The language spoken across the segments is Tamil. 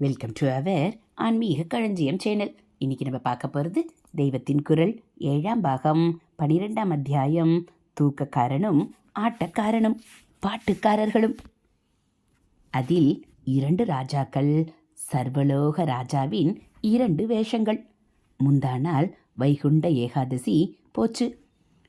வெல்கம் டு அவர் ஆன்மீக களஞ்சியம் சேனல் இன்னைக்கு நம்ம பார்க்க போகிறது தெய்வத்தின் குரல் ஏழாம் பாகம் பனிரெண்டாம் அத்தியாயம் தூக்கக்காரனும் ஆட்டக்காரனும் பாட்டுக்காரர்களும். அதில் இரண்டு ராஜாக்கள் சர்வலோக ராஜாவின் இரண்டு வேஷங்கள். முந்தா நாள் வைகுண்ட ஏகாதசி போச்சு.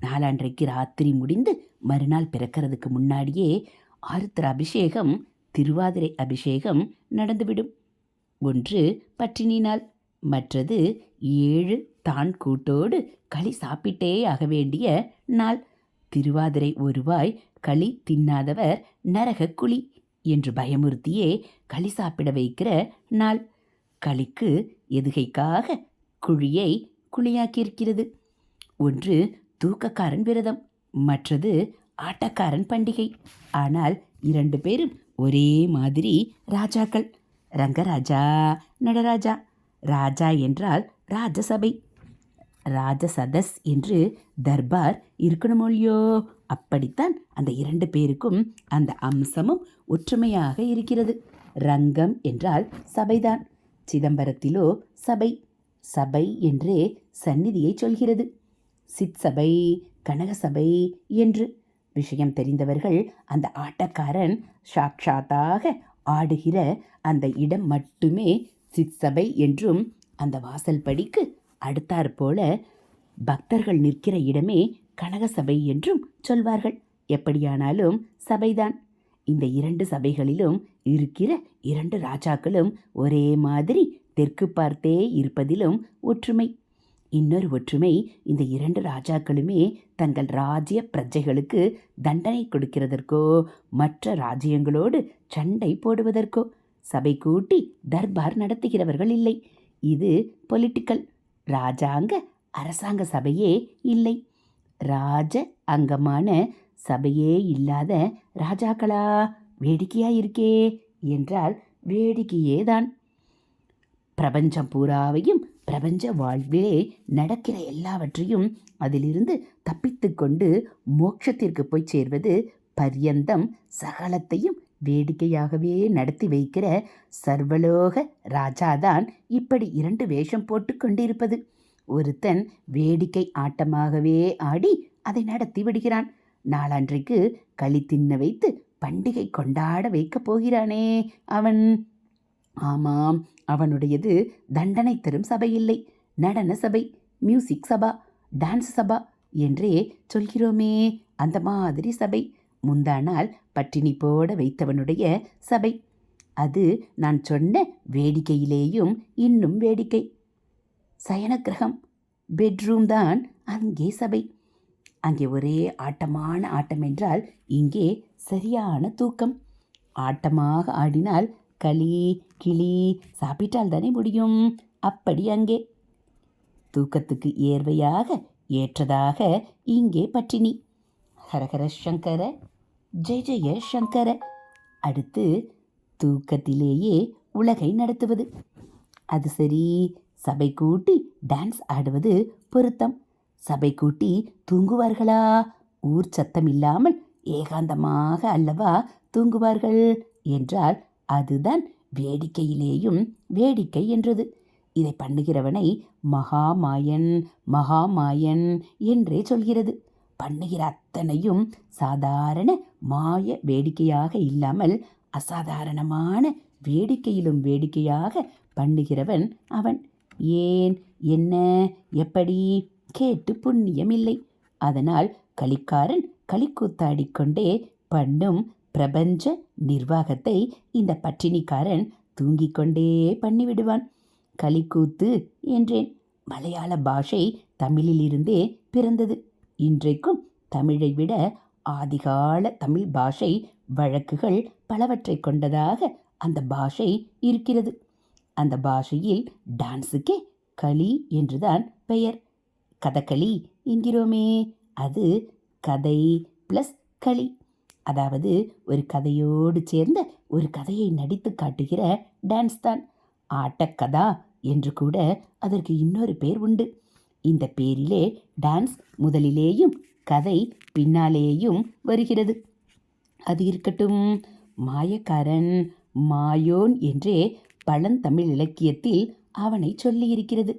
நாளான்றைக்கு ராத்திரி முடிந்து மறுநாள் பிறக்கிறதுக்கு முன்னாடியே ஆருத்ர அபிஷேகம் திருவாதிரை அபிஷேகம் நடந்துவிடும். ஒன்று பற்றினி நாள் மற்றது ஏழு தான் கூட்டோடு களி சாப்பிட்டே ஆக வேண்டிய நாள். திருவாதிரை ஒருவாய் களி தின்னாதவர் நரக குழி என்று பயமுறுத்தியே களி சாப்பிட வைக்கிற நாள். களிக்கு எதுகைக்காக குழியை குழியாக்கியிருக்கிறது? ஒன்று தூக்கக்காரன் விரதம் மற்றது ஆட்டக்காரன் பண்டிகை. ஆனால் இரண்டு பேரும் ஒரே மாதிரி ராஜாக்கள். ரங்கராஜா நடராஜா. ராஜா என்றால் ராஜசபை. ராஜசதஸ் என்று தர்பார் இருக்கணுமொழியோ? அப்படித்தான் அந்த இரண்டு பேருக்கும் அந்த அம்சமும் ஒற்றுமையாக இருக்கிறது. ரங்கம் என்றால் சபைதான். சிதம்பரத்திலோ சபை. சபை என்றே சந்நிதியை சொல்கிறது. சிற்சபை கனகசபை என்று. விஷயம் தெரிந்தவர்கள் அந்த ஆட்டக்காரன் சாட்சாத்தாக ஆடுகிற அந்த இடம் மட்டுமே சிற்சபை என்றும் அந்த வாசல் படிக்கு அடுத்தாற்போல பக்தர்கள் நிற்கிற இடமே கனகசபை என்றும் சொல்வார்கள். எப்படியானாலும் சபைதான். இந்த இரண்டு சபைகளிலும் இருக்கிற இரண்டு ராஜாக்களும் ஒரே மாதிரி தெற்கு பார்த்தே இருப்பதிலும் ஒற்றுமை. இன்னொரு ஒற்றுமை இந்த இரண்டு ராஜாக்களுமே தங்கள் ராஜ்ய பிரஜைகளுக்கு தண்டனை கொடுக்கிறதற்கோ மற்ற ராஜ்யங்களோடு சண்டை போடுவதற்கோ சபை கூட்டி தர்பார் நடத்துகிறவர்கள் இல்லை. இது பொலிட்டிக்கல். ராஜாங்க அரசாங்க சபையே இல்லை. ராஜ அங்கமான சபையே இல்லாத ராஜாக்களா? வேடிக்கையா இருக்கே என்றால் வேடிக்கையே தான் பிரபஞ்சம் பூராவையும் பிரபஞ்ச வாழ்விலே நடக்கிற எல்லாவற்றையும் அதிலிருந்து தப்பித்து கொண்டு மோட்சத்திற்கு போய் சேர்வது பர்யந்தம் சகலத்தையும் வேடிக்கையாகவே நடத்தி வைக்கிற சர்வலோக ராஜாதான் இப்படி இரண்டு வேஷம் போட்டு கொண்டிருப்பது. ஒருத்தன் வேடிக்கை ஆட்டமாகவே ஆடி அதை நடத்தி விடுகிறான். நாளன்றைக்கு களி தின்ன வைத்து பண்டிகை கொண்டாட வைக்கப் போகிறானே அவன். ஆமாம் அவனுடையது தண்டனை தரும் சபை இல்லை. நடன சபை மியூசிக் சபா டான்ஸ் சபா என்றே சொல்கிறோமே அந்த மாதிரி சபை. முந்தா நாள் பட்டினி போட வைத்தவனுடைய சபை. அது நான் சொன்ன வேடிக்கையிலேயும் இன்னும் வேடிக்கை. சயனக்கிரகம் பெட்ரூம் தான் அங்கே சபை. அங்கே ஒரே ஆட்டமான ஆட்டம் என்றால் இங்கே சரியான தூக்கம். ஆட்டமாக ஆடினால் களி கிளி சாப்பிட்டால் தானே முடியும். அப்படி அங்கே. தூக்கத்துக்கு ஏர்வையாக ஏற்றதாக இங்கே பட்டினி. ஹரஹர சங்கர ஜெய ஜெய சங்கர. அடுத்து தூக்கத்திலேயே உலகை நடத்துவது. அது சரி சபை கூட்டி டான்ஸ் ஆடுவது பொருத்தம். சபை கூட்டி தூங்குவார்களா? ஊர் சத்தம் இல்லாமல் ஏகாந்தமாக அல்லவா தூங்குவார்கள்? என்றால் அதுதான் வேடிக்கையிலேயும் வேடிக்கை என்றது. இதை பண்ணுகிறவனை மகாமாயன் மகாமாயன் என்றே சொல்கிறது. பண்ணுகிற அத்தனையும் சாதாரண மாய வேடிக்கையாக இல்லாமல் அசாதாரணமான வேடிக்கையிலும் வேடிக்கையாக பண்ணுகிறவன் அவன். ஏன் என்ன எப்படி? கேட்டு புண்ணியமில்லை. அதனால் களிக்காரன் களிக்கூத்தாடிக்கொண்டே பண்ணும் பிரபஞ்ச நிர்வாகத்தை இந்த பட்டினிக்காரன் தூங்கிக் கொண்டே பண்ணிவிடுவான். கலிக்கூத்து என்றேன். மலையாள பாஷை தமிழிலிருந்தே பிறந்தது. இன்றைக்கும் தமிழை விட ஆதிகால தமிழ் பாஷை வழக்குகள் பலவற்றை கொண்டதாக அந்த பாஷை இருக்கிறது. அந்த பாஷையில் டான்ஸுக்கே களி என்றுதான் பெயர். கதகளி என்கிறோமே அது கதை ப்ளஸ் களி. அதாவது ஒரு கதையோடு சேர்ந்த ஒரு கதையை நடித்து காட்டுகிற டான்ஸ் தான். ஆட்டக்கதா என்று கூட அதற்கு இன்னொரு பேர் உண்டு. இந்த பேரிலே டான்ஸ் முதலிலேயும் கதை பின்னாலேயும் வருகிறது. அது இருக்கட்டும் மாயக்காரன் மாயோன் என்றே பழந்தமிழ் இலக்கியத்தில் அவனை சொல்லியிருக்கிறது.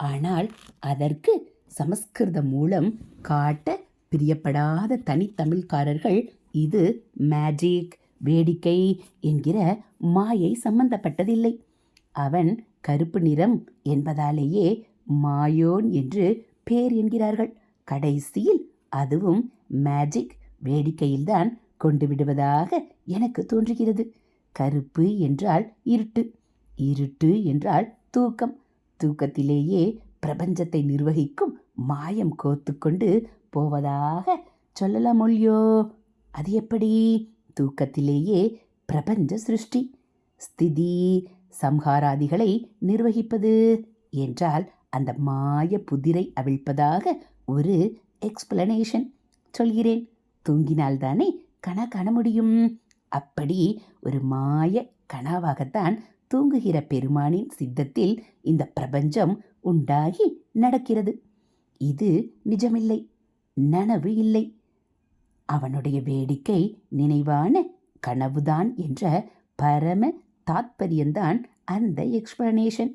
ஆனால் அதற்கு சமஸ்கிருதம் மூலம் காட்ட பிரியப்படாத தனித்தமிழ்காரர்கள் இது மேஜிக் வேடிக்கை என்கிற மாயை சம்பந்தப்பட்டதில்லை. அவன் கருப்பு நிறம் என்பதாலேயே மாயோன் என்று பேர் என்கிறார்கள். கடைசியில் அதுவும் மேஜிக் வேடிக்கையில்தான் கொண்டு விடுவதாக எனக்கு தோன்றுகிறது. கருப்பு என்றால் இருட்டு. இருட்டு என்றால் தூக்கம். தூக்கத்திலேயே பிரபஞ்சத்தை நிர்வகிக்கும் மாயம் கோத்துக்கொண்டு போவதாக சொல்லலாம் மொழியோ? அது எப்படி? தூக்கத்திலேயே பிரபஞ்ச சிருஷ்டி. ஸ்திதி சம்ஹாராதிகளை நிர்வகிப்பது என்றால் அந்த மாய புதிரை அவிழ்ப்பதாக ஒரு எக்ஸ்பிளனேஷன் சொல்கிறேன். தூங்கினால்தானே கனா காண முடியும். அப்படி ஒரு மாய கனாவாகத்தான் தூங்குகிற பெருமானின் சித்தத்தில் இந்த பிரபஞ்சம் உண்டாகி நடக்கிறது. இது நிஜமில்லை. நனவு இல்லை. அவனுடைய வேடிக்கை நினைவான கனவுதான் என்ற பரம தாத்பரியம்தான் அந்த எக்ஸ்பிளனேஷன்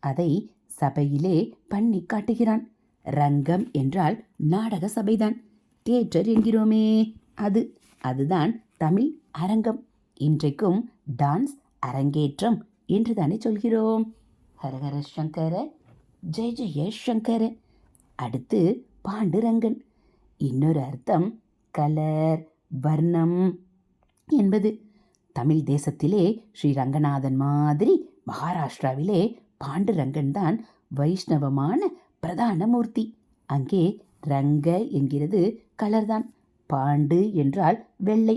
அதை சபையிலே பண்ணி காட்டுகிறான். ரங்கம் என்றால் நாடக சபைதான். தியேட்டர் என்கிறோமே அது. அதுதான் தமிழ் அரங்கம். இன்றைக்கும் டான்ஸ் அரங்கேற்றம் என்று தானே சொல்கிறோம். ஹரஹர சங்கர ஜெய ஜெய சங்கர. அடுத்து பாண்டுரங்கன். இன்னொரு அர்த்தம் கலர் வர்ணம் என்பது தமிழ் தேசத்திலே ஸ்ரீ ரங்கநாதன் மாதிரி மகாராஷ்டிராவிலே பாண்டுரங்கன் தான் வைஷ்ணவமான பிரதான மூர்த்தி. அங்கே ரங்க என்கிறது கலர்தான் பாண்டு என்றால் வெள்ளை.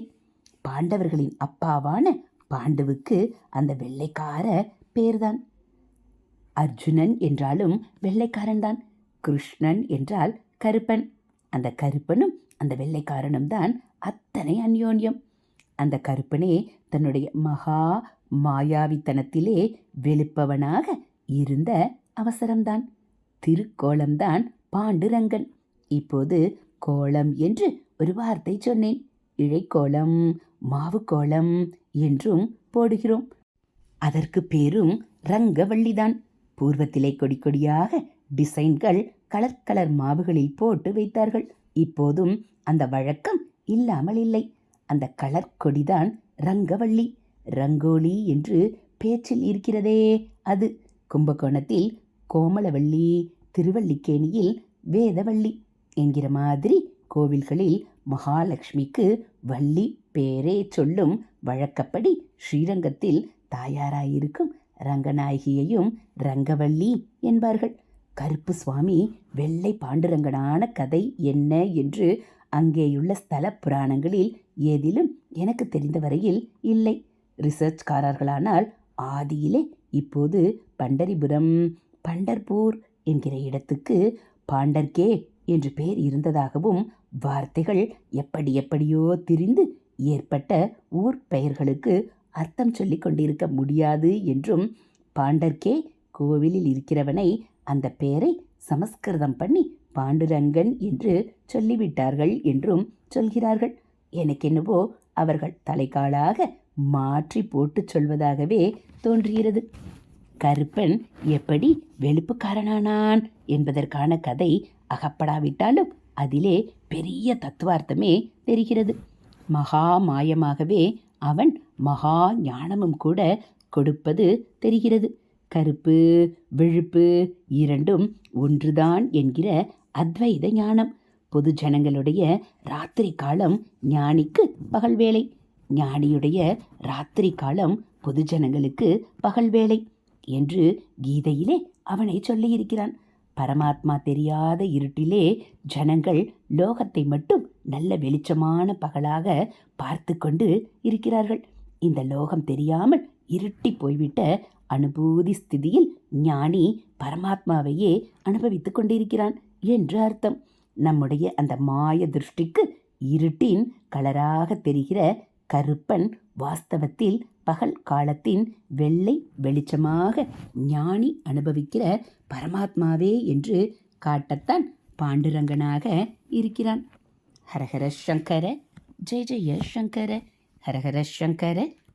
பாண்டவர்களின் அப்பாவான பாண்டுவுக்கு அந்த வெள்ளைக்கார பேர்தான் அர்ஜுனன் என்றாலும் வெள்ளைக்காரன்தான் கிருஷ்ணன் என்றால் கருப்பன். அந்த கருப்பனும் அந்த வெள்ளைக்காரனும் தான் அத்தனை அந்யோன்யம். அந்த கருப்பனே தன்னுடைய மகா மாயாவித்தனத்திலே வெளுப்பவனாக இருந்த அவசரம்தான். திருக்கோளம்தான் பாண்டுரங்கன். இப்போது கோலம் என்று ஒரு வார்த்தை சொன்னேன். இழைக்கோலம் மாவுக்கோலம் என்றும் போடுகிறோம். அதற்கு பேரும் ரங்கவள்ளிதான். பூர்வத்திலே கொடி கொடியாக டிசைன்கள் கலர் கலர் மாவுகளில் போட்டு வைத்தார்கள். இப்போதும் அந்த வழக்கம் இல்லாமல் இல்லை. அந்த கலர் கொடிதான் ரங்கவள்ளி. ரங்கோலி என்று பேச்சில் இருக்கிறதே அது. கும்பகோணத்தில் கோமலவள்ளி திருவள்ளிக்கேணியில் வேதவள்ளி என்கிற மாதிரி கோவில்களில் மகாலட்சுமிக்கு வள்ளி பேரே சொல்லும் வழக்கப்படி ஸ்ரீரங்கத்தில் தாயாராயிருக்கும் ரங்கநாயகியையும் ரங்கவள்ளி என்பார்கள். கருப்பு சுவாமி வெள்ளை பாண்டுரங்கனான கதை என்ன என்று அங்கேயுள்ள ஸ்தல புராணங்களில் ஏதிலும் எனக்கு தெரிந்த வரையில் இல்லை. ரிசர்ச்காரர்களானால் ஆதியிலே இப்போது பண்டரிபுரம் பண்டர்பூர் என்கிற இடத்துக்கு பாண்டர்கே என்று பெயர் இருந்ததாகவும் வார்த்தைகள் எப்படி எப்படியோ திரிந்து ஏற்பட்ட ஊர் பெயர்களுக்கு அர்த்தம் சொல்லிக் கொண்டிருக்க முடியாது என்றும் பாண்டர்கே கோவிலில் இருக்கிறவனை அந்த பெயரை சமஸ்கிருதம் பண்ணி பாண்டுரங்கன் என்று சொல்லிவிட்டார்கள் என்றும் சொல்கிறார்கள். எனக்கென்னவோ அவர்கள் தலைக்காலாக மாற்றி போட்டு சொல்வதாகவே தோன்றுகிறது. கருப்பன் எப்படி வெளுப்புக்காரனானான் என்பதற்கான கதை அகப்படாவிட்டாலும் அதிலே பெரிய தத்துவார்த்தமே தெரிகிறது. மகா மாயமாகவே அவன் மகா ஞானமும் கூட கொடுப்பது தெரிகிறது. கருப்பு விழுப்பு இரண்டும் ஒன்றுதான் என்கிற அத்வைத ஞானம். பொது ஜனங்களுடைய ராத்திரி காலம் ஞானிக்கு பகல் வேலை ஞானியுடைய ராத்திரி காலம் பொதுஜனங்களுக்கு பகல் வேலை என்று கீதையிலே அவனை சொல்லியிருக்கிறான். பரமாத்மா தெரியாத இருட்டிலே ஜனங்கள் லோகத்தை மட்டும் நல்ல வெளிச்சமான பகலாக பார்த்து கொண்டு இருக்கிறார்கள். இந்த லோகம் தெரியாமல் இருட்டி போய்விட்ட அனுபூதி ஸ்திதியில் ஞானி பரமாத்மாவையே அனுபவித்துக் கொண்டிருக்கிறான் என்று அர்த்தம். நம்முடைய அந்த மாய திருஷ்டிக்கு இருட்டின் கலராக தெரிகிற கருப்பன் வாஸ்தவத்தில் பகல் காலத்தின் வெள்ளை வெளிச்சமாக ஞானி அனுபவிக்கிற பரமாத்மாவே என்று காட்டத்தான் பாண்டுரங்கனாக இருக்கிறான். ஹரஹர சங்கர ஜெய ஜெய சங்கர ஹரஹர சங்கர